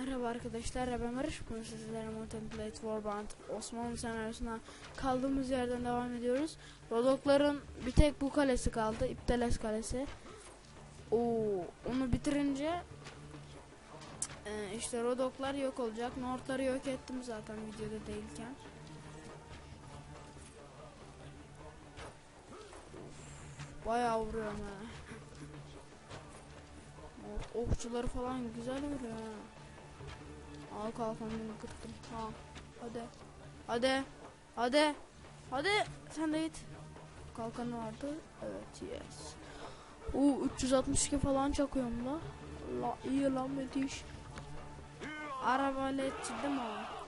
Merhaba arkadaşlar, ben Barış. Bugün sizlerle Mountain Blade Warband Osmanlı senaryosuna kaldığımız yerden devam ediyoruz. Rodokların bir tek bu kalesi kaldı, İpteles Kalesi. Oo, onu bitirince e, işte Rodoklar yok olacak. Nordları yok ettim zaten videoda değilken. Bayağı vuruyorum ha. Okçuları falan güzel vuruyor ha. Al kalkanını kırdım. Ha. Hadi. Hadi. Hadi. Hadi. Sen de git. Kalkanı vardı. Evet yes. Uuu 362 falan çakıyorum la. La iyi lan müthiş. Arabaletçi değil mi o?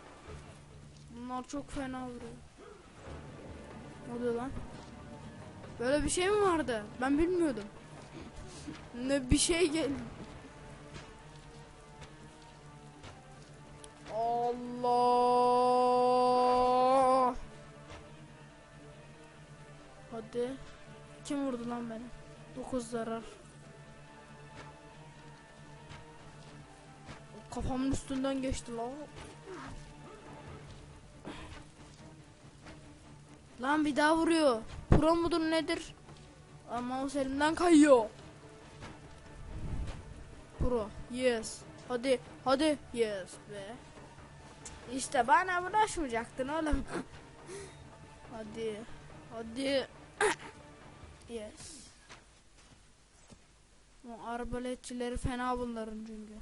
Bunlar çok fena vuruyor. Ne oluyor lan? Böyle bir şey mi vardı? Ben bilmiyordum. Ne bir şey geldi. Allah. Hadi. Kim vurdu lan beni? 9 zarar. Kafamın üstünden geçti lan. Lan bir daha vuruyor. Pro mudur nedir? Ama mouse elimden kayıyor. Pro. Yes. Hadi. Hadi. Yes be. İşte bana bulaşmayacaktın oğlum. hadi. Hadi. yes. Bu arbaletçileri fena bunların çünkü.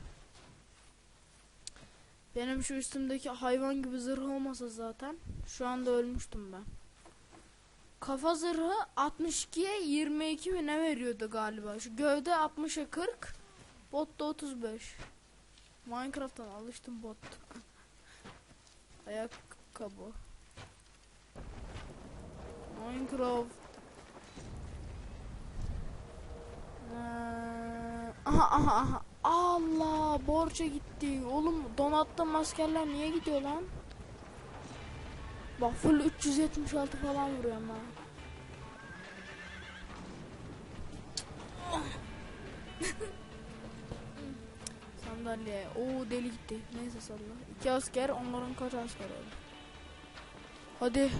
Benim şu üstümdeki hayvan gibi zırh olmasa zaten şu anda ölmüştüm ben. Kafa zırhı 62'ye 22 mi ne veriyordu galiba. Şu gövde 60'a 40. Bot da 35. Minecraft'tan alıştım bot. Ayakkabı. Minecraft. Ee, aha aha aha. Allah borca gitti. Oğlum donattığım askerler niye gidiyor lan? Bak full 376 falan vuruyorum ha. Sandalye. Oo deli gitti. Neyse salla. İki asker onların kaç asker oldu? Hadi.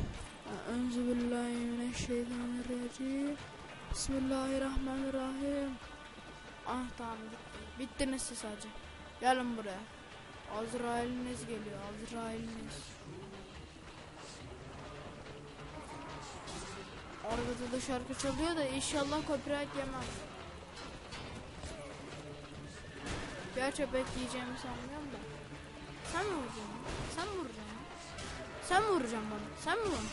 Enzübillahimineşşeytanirracim. Bismillahirrahmanirrahim. Ah tamam bitti. Bittiniz siz sadece. Gelin buraya. Azrail'iniz geliyor. Azrail'iniz. Arkada da şarkı çalıyor da inşallah copyright yemem. Gerçi bekleyeceğimi sanmıyorum da. Sen mi vuracaksın? Sen mi vuracaksın? Sen mi vuracaksın bana? Sen mi vuracaksın?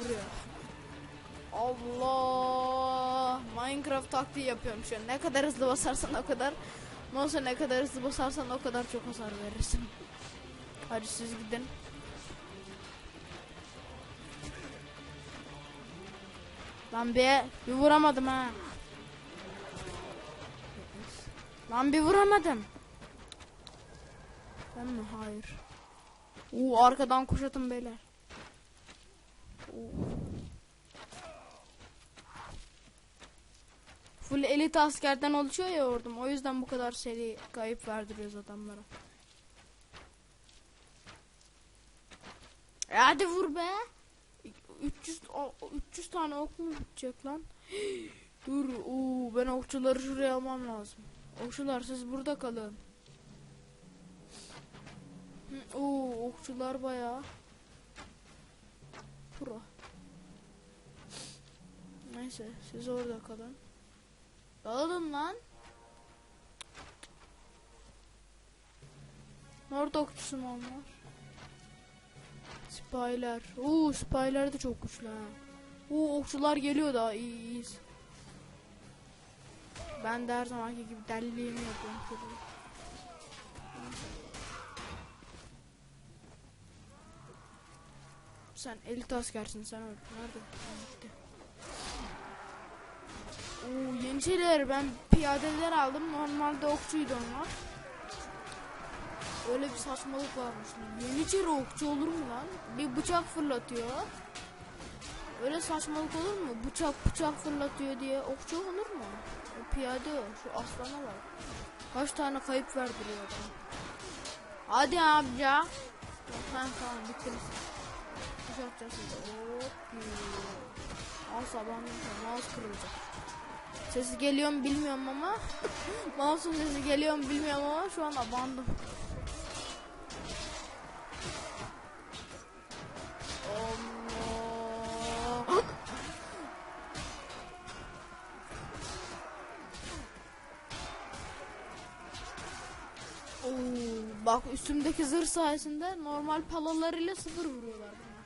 Vuruyor. Allah! Minecraft taktiği yapıyorum şu an. Ne kadar hızlı basarsan o kadar Monsa ne kadar hızlı basarsan o kadar çok hasar verirsin. Hadi siz gidin. Lan bir, bir vuramadım ha. Lan bir vuramadım. Ben mi? Hayır. Oo arkadan kuşatın beyler. Oo. Full elit askerden oluşuyor ya ordum. O yüzden bu kadar seri kayıp verdiriyoruz adamlara. E hadi vur be. 300 o- 300 tane ok mu bitecek lan? Dur, oo, ben okçuları şuraya almam lazım. Okçular siz burada kalın. Oo, okçular bayağı. Pro. Neyse, siz orada kalın. Dağılın lan. Nord okçusu mu onlar? Spyler. Oo, spyler de çok güçlü ha. Oo, okçular geliyor da iyi iyiyiz. Ben de her zamanki gibi deliliğimi yapıyorum. şurada. Sen elit askersin sen öl. Nerede? Gitti. Oo, yeniçeriler ben piyadeler aldım. Normalde okçuydu onlar. Öyle bir saçmalık varmış. Yeniçeri okçu olur mu lan? Bir bıçak fırlatıyor. Öyle saçmalık olur mu? Bıçak bıçak fırlatıyor diye okçu olur mu? Piyade. Şu aslana bak. Kaç tane kayıp verdiriyor adam. Hadi amca. Ha tamam bittiniz. Bir şey yapacağız şimdi. Hop. Mouse abandım. Mouse kırılacak. Sesi geliyor mu bilmiyorum ama. Mouse'un sesi geliyor mu bilmiyorum ama şu an abandım. Bak üstümdeki zırh sayesinde normal palalarıyla sıfır vuruyorlar bana.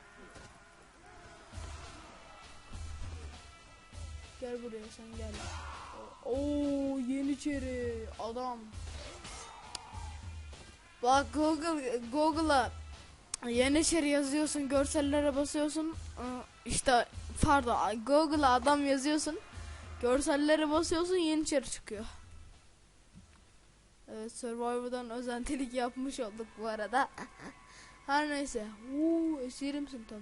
Gel buraya sen gel. Oo yeniçeri adam. Bak Google Google'a yeniçeri yazıyorsun, görsellere basıyorsun. ıı, işte pardon Google'a adam yazıyorsun. Görsellere basıyorsun yeniçeri çıkıyor. Evet Survivor'dan özentilik yapmış olduk bu arada. Her neyse. Uuu esirimsin tabi.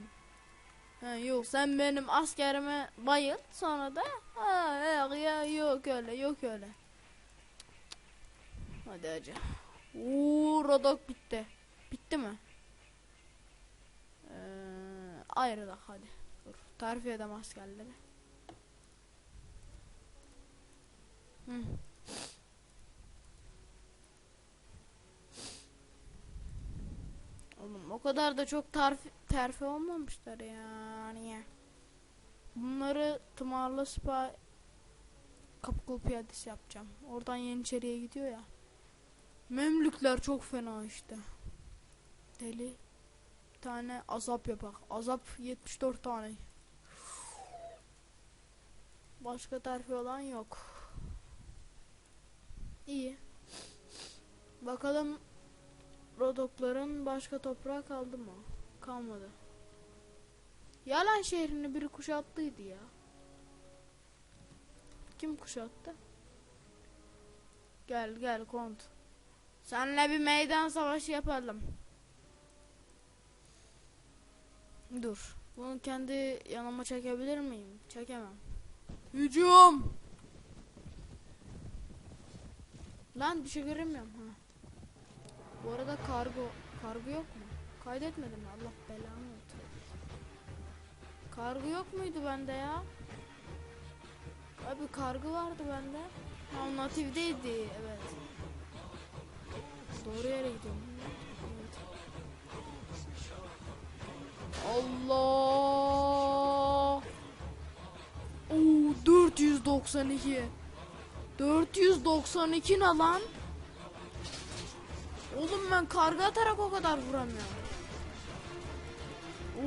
Ha, yok sen benim askerime bayıl sonra da ha, yok ya yok öyle yok öyle. Hadi hacı. Uuu Rodok bitti. Bitti mi? Ee, ayrılak hadi. Dur. Tarif edem askerleri. Hı. Oğlum o kadar da çok terfi, terfi olmamışlar yani. ya. Bunları tımarlı spa kapı piyadesi yapacağım. Oradan Yeniçeri'ye gidiyor ya. Memlükler çok fena işte. Deli. Bir tane azap yapak. Azap 74 tane. Başka terfi olan yok. İyi. Bakalım Rodokların başka toprağı kaldı mı? Kalmadı. Yalan şehrini biri kuşattıydı ya. Kim kuşattı? Gel gel kont. Senle bir meydan savaşı yapalım. Dur. Bunu kendi yanıma çekebilir miyim? Çekemem. Hücum! Lan bir şey göremiyorum ha. Bu arada kargo kargo yok mu? Kaydetmedim mi? Allah belamı versin. Kargo yok muydu bende ya? Abi kargo vardı bende. Ha natifdeydi evet. Doğru yere gidiyorum. Evet. Allah. Oo 492. 492 ne lan? Oğlum ben karga atarak o kadar vuramıyorum.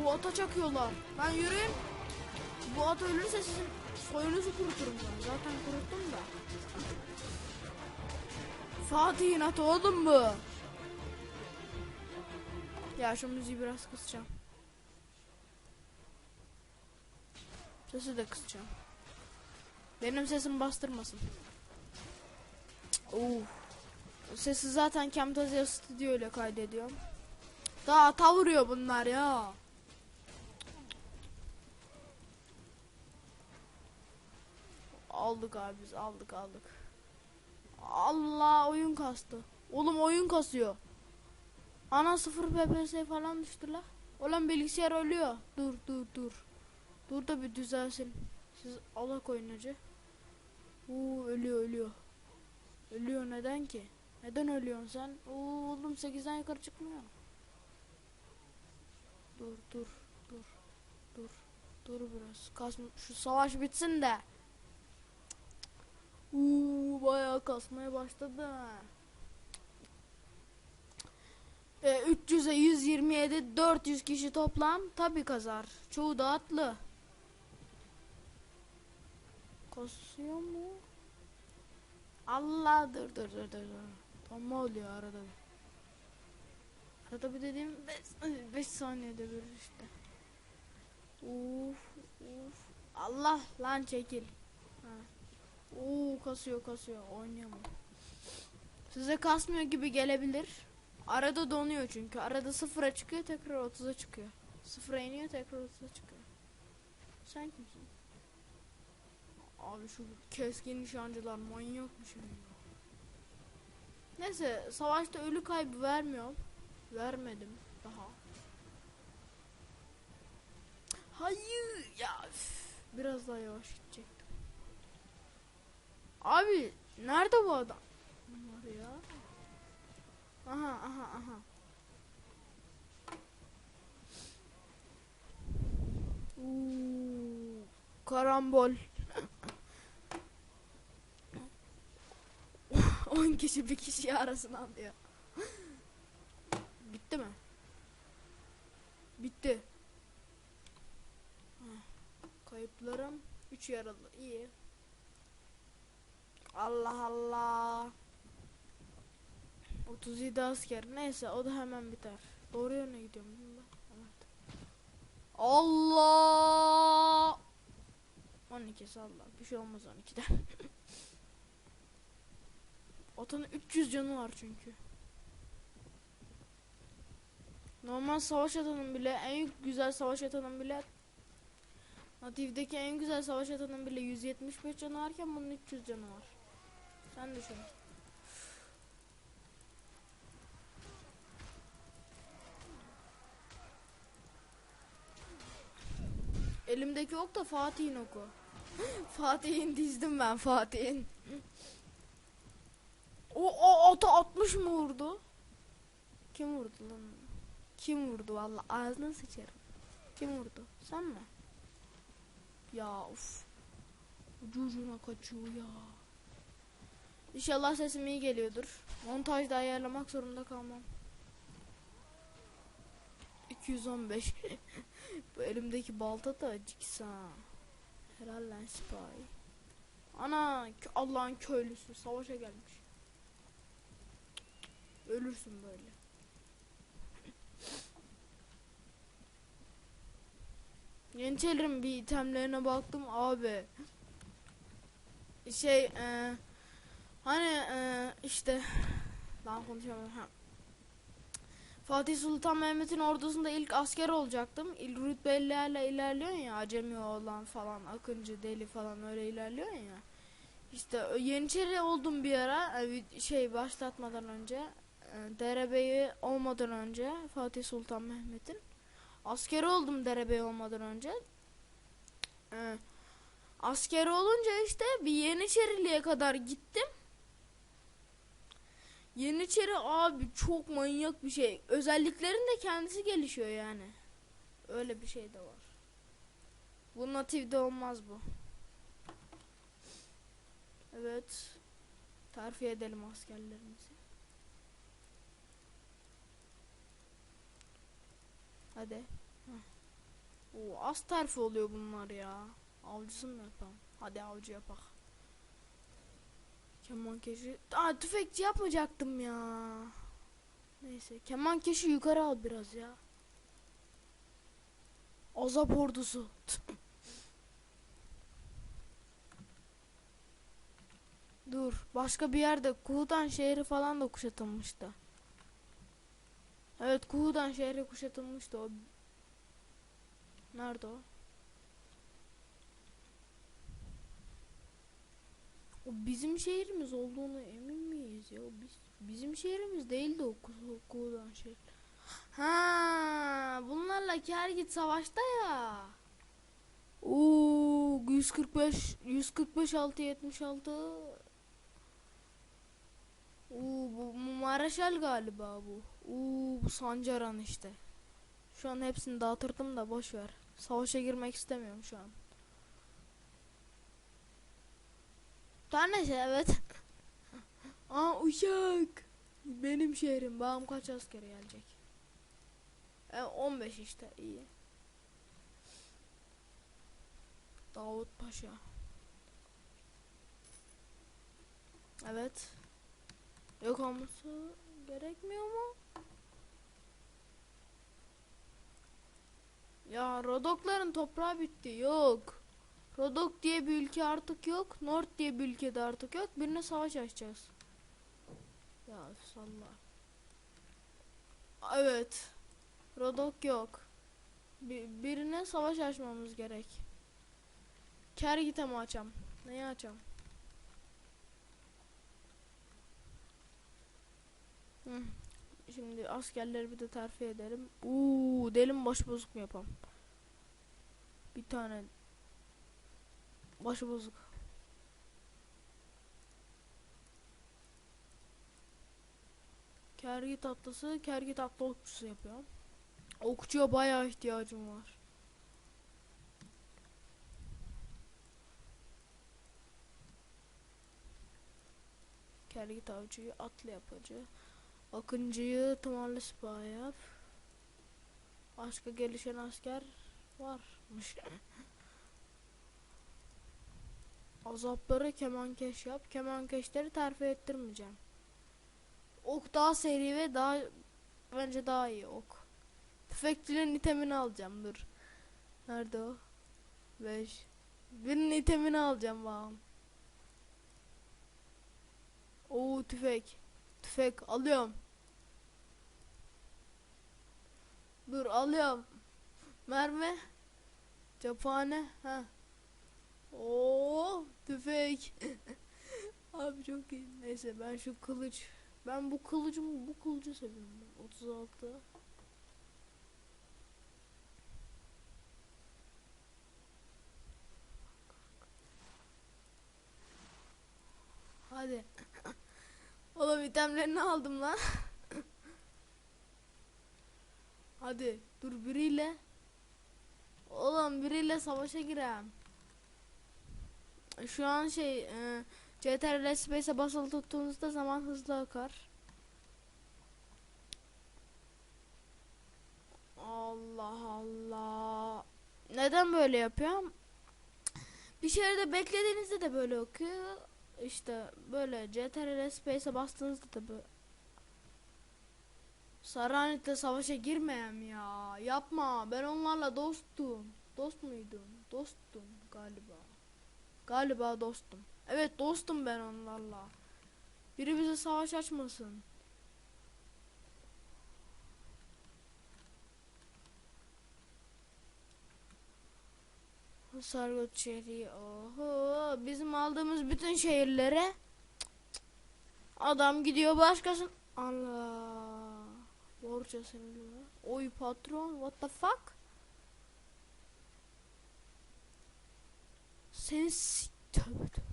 O ata çakıyorlar. Ben yürüyeyim. Bu at ölürse sizin soyunuzu kuruturum ben. Zaten kuruttum da. Fatih'in atı oğlum bu. Ya şu müziği biraz kısacağım. Sesi de kısacağım. Benim sesim bastırmasın. Uf. Sesi zaten Camtasia Studio ile kaydediyorum. Daha ata vuruyor bunlar ya. Aldık abi biz aldık aldık. Allah oyun kastı. Oğlum oyun kasıyor. Ana sıfır PPS falan düştü la. Ulan bilgisayar ölüyor. Dur dur dur. Dur da bir düzelsin. Siz Allah oynacı. Uuu ölüyor ölüyor. Ölüyor neden ki? Neden ölüyorsun sen? Oo, oğlum 8'den yukarı çıkmıyor. Dur dur dur dur dur biraz. Kasma, şu savaş bitsin de. Uuu bayağı kasmaya başladı. E, 300'e 127 400 kişi toplam tabi kazar. Çoğu da atlı. Kasıyor mu? Allah dur dur dur dur. dur. Tam oluyor arada bir. Arada bir dediğim 5 saniyede bir işte. Uf uf. Allah lan çekil. Ha. Oo kasıyor kasıyor oynayamam. Size kasmıyor gibi gelebilir. Arada donuyor çünkü. Arada sıfıra çıkıyor tekrar 30'a çıkıyor. Sıfıra iniyor tekrar 30'a çıkıyor. Sen kimsin? Abi şu keskin nişancılar manyakmış ya. Neyse savaşta ölü kaybı vermiyorum. Vermedim daha. Hayır ya üf, biraz daha yavaş gidecektim. Abi nerede bu adam? Var ya. Aha aha aha. Uuu, karambol. 10 kişi bir kişi arasına alıyor. Bitti mi? Bitti. Heh, Kayıplarım 3 yaralı. İyi. Allah Allah. 37 asker. Neyse o da hemen biter. Doğru yöne gidiyorum. Allah. 12 salla. Bir şey olmaz 12'den. Otanın 300 canı var çünkü. Normal savaş atanın bile en güzel savaş atanın bile Natif'deki en güzel savaş atanın bile 175 canı varken bunun 300 canı var. Sen düşün. Elimdeki ok da Fatih'in oku. Fatih'in dizdim ben Fatih'in. O, o ata 60 mı vurdu? Kim vurdu lan? Kim vurdu valla ağzına sıçarım. Kim vurdu? Sen mi? Ya of. Ucu ucuna kaçıyor ya. İnşallah sesim iyi geliyordur. Montajda ayarlamak zorunda kalmam. 215. Bu elimdeki balta da acıksa. Lan spy. Ana Allah'ın köylüsü savaşa gelmiş. Ölürsün böyle. Yeniçerilerin bir itemlerine baktım abi. Şey e, hani e, işte daha konuşamıyorum. Ha. Fatih Sultan Mehmet'in ordusunda ilk asker olacaktım. İlk rütbelilerle ilerliyorsun ya. Acemi olan falan, Akıncı, Deli falan öyle ilerliyorsun ya. İşte ö- Yeniçeri oldum bir ara e, şey başlatmadan önce. E, Derebeyi olmadan önce Fatih Sultan Mehmet'in. Askeri oldum derebey olmadan önce. E, askeri olunca işte bir Yeniçeriliğe kadar gittim. Yeniçeri abi çok manyak bir şey. Özelliklerin de kendisi gelişiyor yani. Öyle bir şey de var. Bu natifde olmaz bu. Evet. Terfi edelim askerlerimizi. Hadi. Heh. Oo, az terfi oluyor bunlar ya. Avcısı mı yapalım? Hadi avcı yapak. Keman keşi... Aa tüfekçi yapmayacaktım ya. Neyse. Keman keşi yukarı al biraz ya. Azap ordusu. Dur. Başka bir yerde Kuhudan şehri falan da kuşatılmıştı. Evet Kuhudan şehri kuşatılmıştı o. Nerede o? O bizim şehrimiz olduğunu emin miyiz ya? O Biz, bizim şehrimiz değildi o Kuhu- Kuhudan şehri. Ha, bunlarla Kergit savaşta ya. Oo, 145 145 6 76 Oo, bu Maraşal galiba bu. Oo, bu Sancaran işte. Şu an hepsini dağıtırdım da boş ver. Savaşa girmek istemiyorum şu an. Tanesi evet. Aa uçak. Benim şehrim. Bağım kaç asker gelecek? E, 15 işte iyi. Davut Paşa. Evet. Yok olması gerekmiyor mu? Ya Rodokların toprağı bitti. Yok. Rodok diye bir ülke artık yok. North diye bir ülke de artık yok. Birine savaş açacağız. Ya salla. Evet. Rodok yok. Bir, birine savaş açmamız gerek. Kergit'e mi açam? Neyi açam? Şimdi askerleri bir de terfi edelim. Uuu delim başbozuk mu yapalım? Bir tane başbozuk. Kergi tatlısı, kergi tatlı okçusu yapıyorum. Okçuya bayağı ihtiyacım var. Kergit avcıyı atlı yapıcı. Akıncıyı tımarlı sipahi yap. Başka gelişen asker varmış. Azapları kemankeş yap. Kemankeşleri terfi ettirmeyeceğim. Ok daha seri ve daha bence daha iyi ok. Tüfekçinin itemini alacağım dur. Nerede o? 5. Birinin itemini alacağım bakalım. Oo tüfek. Tüfek alıyorum. Dur alıyorum. Mermi. Cephane. Ha. Oo tüfek. Abi çok iyi. Neyse ben şu kılıç. Ben bu kılıcımı bu kılıcı seviyorum. ben. 36. Hadi. İtemlerini aldım lan. Hadi dur biriyle. Oğlum biriyle savaşa girem. Şu an şey e, CTRL Space'e basılı tuttuğunuzda zaman hızlı akar. Allah Allah. Neden böyle yapıyorum? Bir şeyde beklediğinizde de böyle okuyor. İşte böyle CTRL Space'e bastığınızda da böyle. Saranit'le savaşa girmeyem ya. Yapma. Ben onlarla dostum. Dost muydum? Dostum galiba. Galiba dostum. Evet dostum ben onlarla. Biri bize savaş açmasın. Sargot şehri. Oho. Bizim aldığımız bütün şehirlere adam gidiyor başkasın. Allah. Borca seniliyor. Oy patron. What the fuck? Seni s- tövbe tövbe.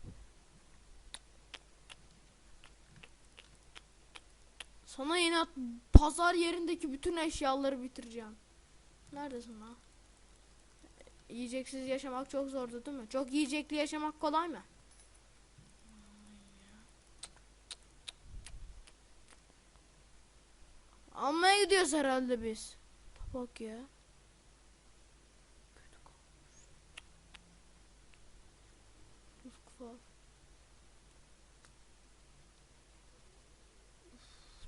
Sana yine pazar yerindeki bütün eşyaları bitireceğim. Neredesin lan? Yiyeceksiz yaşamak çok zordu değil mi? Çok yiyecekli yaşamak kolay mı? Almaya gidiyoruz herhalde biz. Bak ya.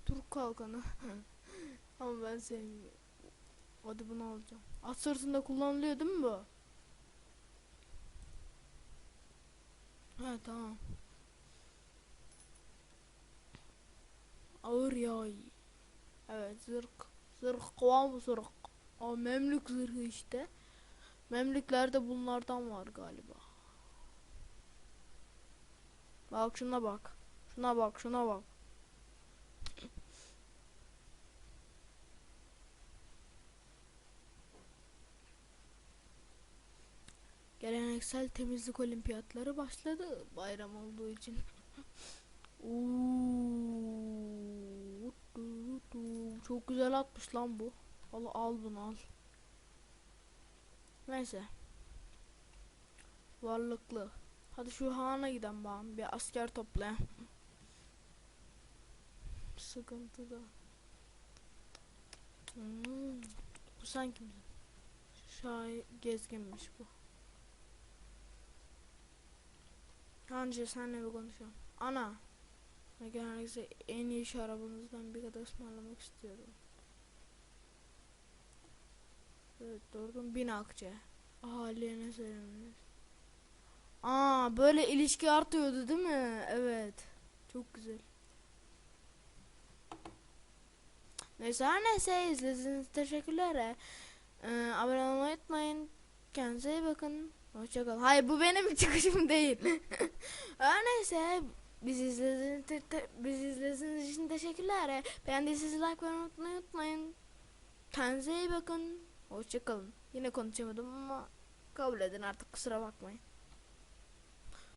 Türk kalkanı. Ama ben sevmiyorum. Hadi bunu alacağım. At sırtında kullanılıyor değil mi bu? Ha tamam. Ağır yay. Evet zırh. Zırh kovam zırh. O memlük zırhı işte. Memlüklerde bunlardan var galiba. Bak şuna bak. Şuna bak şuna bak. Geleneksel temizlik olimpiyatları başladı bayram olduğu için. Çok güzel atmış lan bu. Al al bunu al. Neyse. Varlıklı. Hadi şu hana giden bakalım. Bir asker toplayalım. Sıkıntıda. Hmm. Bu sen kimsin? Şahin gezginmiş bu. Hancı senle bir konuşalım. Ana. Genellikle en iyi şarabınızdan bir kadar ısmarlamak istiyorum. Evet doğru. Bin akçe. Ahaliye ne? Aa böyle ilişki artıyordu değil mi? Evet. Çok güzel. Neyse her neyse izlediğiniz teşekkürler. Ee, abone olmayı unutmayın. Kendinize iyi bakın. Hoşçakalın. Hayır bu benim çıkışım değil. her biz izlediğiniz, te- te- biz izlediğiniz için teşekkür teşekkürler. Beğendiyseniz like ve unutmayı unutmayın. Kendinize iyi bakın. Hoşçakalın. Yine konuşamadım ama kabul edin artık kusura bakmayın.